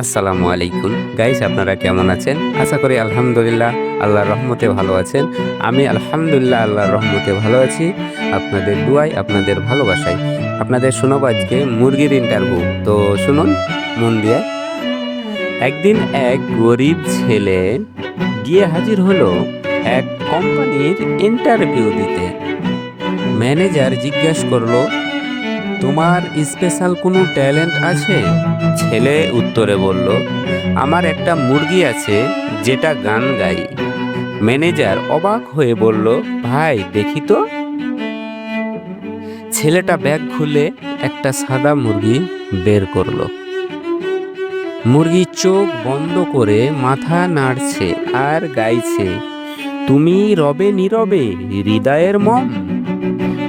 আসসালামু আলাইকুম। গাইস আপনারা কেমন আছেন? আশা করি আলহামদুলিল্লাহ আল্লাহর রহমতে ভালো আছেন। আমি আলহামদুলিল্লাহ আল্লাহর রহমতে ভালো আছি। আপনাদের দুয়াই আপনাদের ভালোবাসায়। আপনাদের শোনাবো আজকে মুরগির ইন্টারভিউ তো শুনুন, মন দিয়ে। একদিন এক গরিব ছেলে গিয়ে হাজির হলো এক কোম্পানির ইন্টারভিউ দিতে। ম্যানেজার জিজ্ঞাসা করল তোমার স্পেশাল কোনো ট্যালেন্ট আছে? ছেলে উত্তরে বলল, আমার একটা মুরগি আছে যেটা গান গাই। ম্যানেজার অবাক হয়ে বলল, ভাই, দেখি তো। ছেলেটা ব্যাগ খুলে একটা সাদা মুরগি বের করল। মুরগি চোখ বন্ধ করে মাথা নাড়ছে আর গাইছে, তুমি রবে নীরবে, হৃদয়ের মম।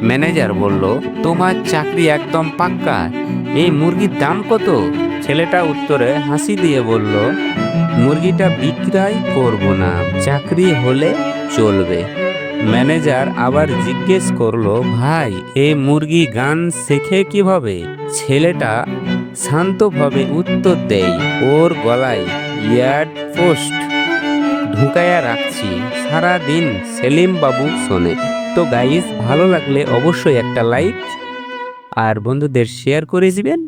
ম্যানেজার বলল, তোমার চাকরি একদম পাক্কা। এই মুরগির দাম কত? ছেলেটা উত্তরে হাসি দিয়ে বলল, মুরগিটা বিক্রয় করব না, চাকরি হলে চলবে। ম্যানেজার আবার জিজ্ঞেস করল, ভাই, এ মুরগি গান শেখে কীভাবে? ছেলেটা শান্তভাবে উত্তর দেয়, ওর গলায় ইয়ার্ড পোস্ট ঢুকায়া রাখছি সারা দিন সেলিম বাবু শোনে। তো গাইজ ভালো লাগলে অবশ্যই একটা লাইক আর বন্ধুদের শেয়ার করে দিবেন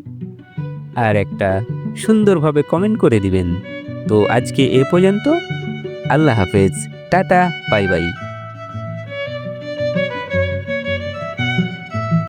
আর একটা সুন্দরভাবে কমেন্ট করে দিবেন। তো আজকে এ পর্যন্ত, আল্লাহ হাফেজ, টাটা বাই বাই